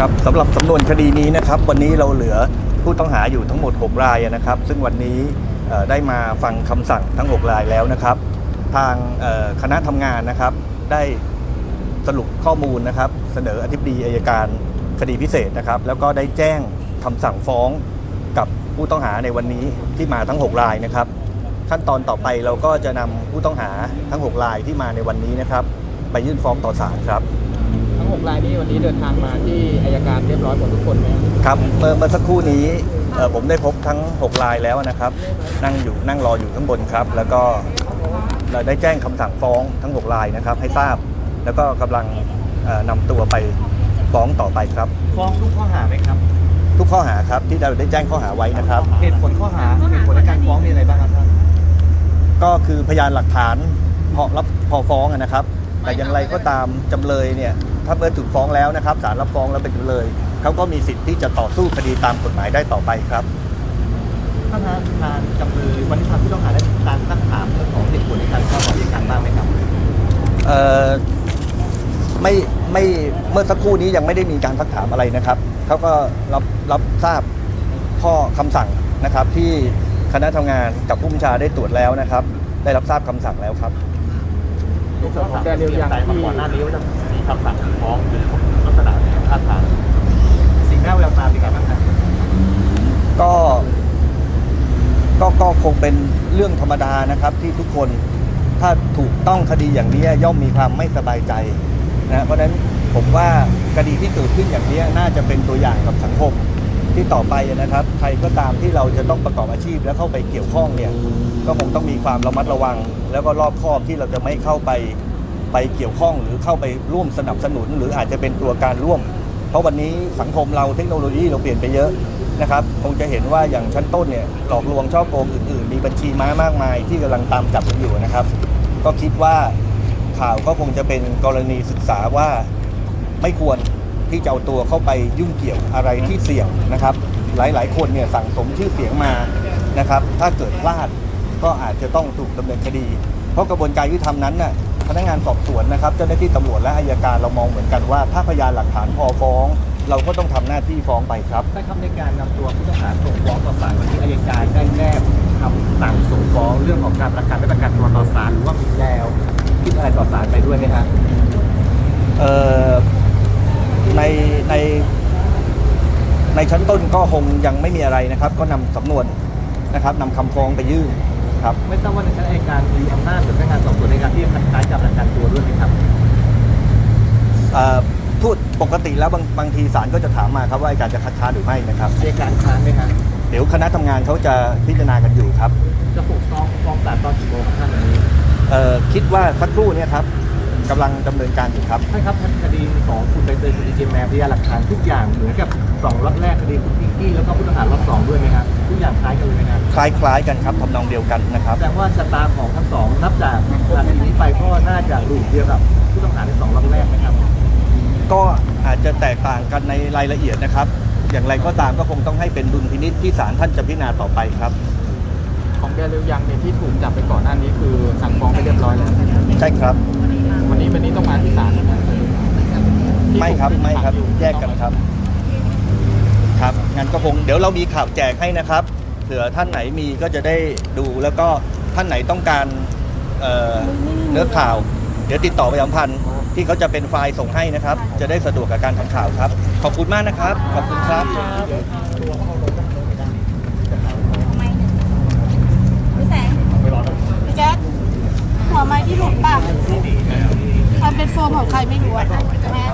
ครับสำหรับสำนวนคดีนี้นะครับ วันนี้เราเหลือผู้ต้องหาอยู่ทั้งหมด 6 รายนะครับ ซึ่งวันนี้ได้มาฟังคำสั่งทั้ง 6 รายแล้วนะครับ ทางคณะทำงานนะครับได้สรุปข้อมูลนะครับ เสนออธิบดีอายการคดีพิเศษนะครับ แล้วก็ได้แจ้งคำสั่งฟ้องกับผู้ต้องหาในวันนี้ที่มาทั้ง 6 รายนะครับ ขั้นตอนต่อไปเราก็จะนำผู้ต้องหาทั้ง 6 รายที่มาในวันนี้นะครับ ไปยื่นฟ้องต่อศาลครับ ทั้งหกรายนี้วันนี้เดินทางมาที่อายการเรียบร้อยหมดทุกคนไหมครับครับเมื่อเมื่อสักครู่นี้เอ่อผมได้พบทั้ง 6 รายแล้วนะครับ นั่งอยู่นั่งรออยู่ข้างบนครับ แล้วก็เราได้แจ้งคำสั่งฟ้องทั้ง 6 รายนะครับ ให้ทราบแล้วก็กำลังเอ่อนำตัวไปฟ้องต่อไปครับ ฟ้องทุกข้อหาไหมครับ ทุกข้อหาครับที่เราได้แจ้งข้อหาไว้นะครับเหตุผลข้อหาเหตุผลในการฟ้องมีอะไรบ้างครับท่านก็คือพยานหลักฐานพอรับพอฟ้องอะนะครับ แต่อย่างไรก็ตามจำเลยเนี่ยถ้าเมื่อถูกฟ้องแล้วนะครับศาลรับฟ้องแล้วเป็นจำเลยเขาก็มีสิทธิ์ที่จะต่อสู้คดีตามกฎหมายได้ต่อไปครับท่านฮะทางจำเลยวันนี้ทางผู้ต้องหาได้การซักถามเรื่องของเหตุผลในการฟ้องของอัยการบ้างไหมครับเอ่อไม่ไม่เมื่อสักครู่นี้ยังไม่ได้มีการซักถามอะไรนะครับเขาก็รับรับทราบข้อคำสั่งนะครับ ที่คณะทำงานกับผู้บัญชาได้ตรวจแล้วนะครับ ได้รับทราบคำสั่งแล้วครับ ในส่วนของการเรียกใจมาก่อนหน้านี้ว่าจะมีคำสั่งฟ้องหรือลักษณะท่าทางสิ่งหน้าแววตาเป็นไงบ้างครับก็ก็ก็คงเป็นเรื่องธรรมดานะครับที่ทุกคนถ้าถูกต้องคดีอย่างนี้ย่อมมีความไม่สบายใจนะเพราะฉะนั้นผมว่าคดีที่เกิดขึ้นอย่างนี้น่าจะเป็นตัวอย่างกับสังคม ที่ต่อไปนะครับใครก็ตามที่เราจะต้องประกอบอาชีพและเข้าไปเกี่ยวข้องเนี่ยก็คงต้องมีความระมัดระวัง แล้วก็รอบคอบที่เราจะไม่เข้าไปไปเกี่ยวข้องหรือเข้าไปร่วมสนับสนุน หรืออาจจะเป็นตัวการร่วม เพราะวันนี้สังคมเราเทคโนโลยีเราเปลี่ยนไปเยอะนะครับคงจะเห็นว่าอย่างชั้นต้นเนี่ยหลอกลวงช่อโกงอื่นๆ มีบัญชีม้ามากมายที่กำลังตามจับกันอยู่นะครับ ก็คิดว่าข่าวก็คงจะเป็นกรณีศึกษาว่าไม่ควร ที่จะเอาตัวเข้าไปยุ่งเกี่ยวอะไรที่เสี่ยงนะครับ หลายๆ คนเนี่ยสั่งสมชื่อเสียงมานะครับ ถ้าเกิดพลาดก็อาจจะต้องถูกดำเนินคดี เพราะกระบวนการยุติธรรมนั้นน่ะพนักงานสอบสวนนะครับ เจ้าหน้าที่ตำรวจและอายการเรามองเหมือนกันว่า ถ้าพยานหลักฐานพอฟ้อง เราก็ต้องทำหน้าที่ฟ้องไปครับ ได้ครับในการนำตัวผู้ต้องหาส่งฟ้องต่อศาลวันนี้อัยการได้แนบคำสั่งส่งฟ้องเรื่องของการประกันไม่ประกันตัวต่อศาลหรือว่ามีแล้วคิดอะไรต่อศาลไปด้วยไหมครับ เอ่อ ในในในชั้นต้นก็คงยังไม่มีอะไรนะครับ ก็นำสำนวนนะครับนำคำฟ้องไปยื่นครับ ไม่ทราบว่าในชั้นอัยการมีอำนาจหรือพนักงานสอบสวนในการที่จะคัดค้านการประกันตัวด้วยไหมครับ เอ่อพูดปกติแล้วบางบางทีศาลก็จะถามมาครับว่าอัยการจะคัดค้านหรือไม่นะครับ อัยการค้านไหมครับเดี๋ยวคณะทำงานเขาจะพิจารณากันอยู่ครับจะถูกฟ้องฟ้องศาลตอนกี่โมงครับท่านวันนี้ เอ่อคิดว่าสักครู่เนี่ยครับ กำลังดำเนินการอยู่ครับท่านครับท่านคดีของคุณใบเตยคุณดีเจแมนพยานหลักฐานทุกอย่างเหมือนกับสองรอบแรกคดีคุณพิงกี้แล้วก็ผู้ต้องหารอบสองด้วยไหมครับทุกอย่างคล้ายกันเลยไหมครับคล้ายๆกันครับทำนองเดียวกันนะครับแสดงว่าชะตาของทั้งสองนับจากนาทีนี้ไปก็น่าจะรูปเดียวกับผู้ต้องหาในสองรอบแรกไหมครับ ก็อาจจะแตกต่างกันในรายละเอียดนะครับ อย่างไรก็ตามก็คงต้องให้เป็นดุลพินิษที่ศาลท่านจะพิจารณาต่อไปครับของแกเร็วยังเนี่ยที่ถูกจับไปก่อนหน้านี้คือสั่งฟ้องไปเรียบร้อยแล้ว ใช่ครับ วันนี้วันนี้ต้องมาที่ศาลนะครับไม่ครับไม่ครับแยกกันครับ ครับงั้นก็คงเดี๋ยวเรามีข่าวแจกให้นะครับเผื่อท่านไหนมีก็จะได้ดูแล้วก็ท่านไหนต้องการเอ่อเนื้อข่าว เดี๋ยวติดต่อไปสัมพันธ์ที่เขาจะเป็นไฟล์ส่งให้นะครับ จะได้สะดวกกับการทำข่าวครับ ขอบคุณมากนะครับ ขอบคุณครับ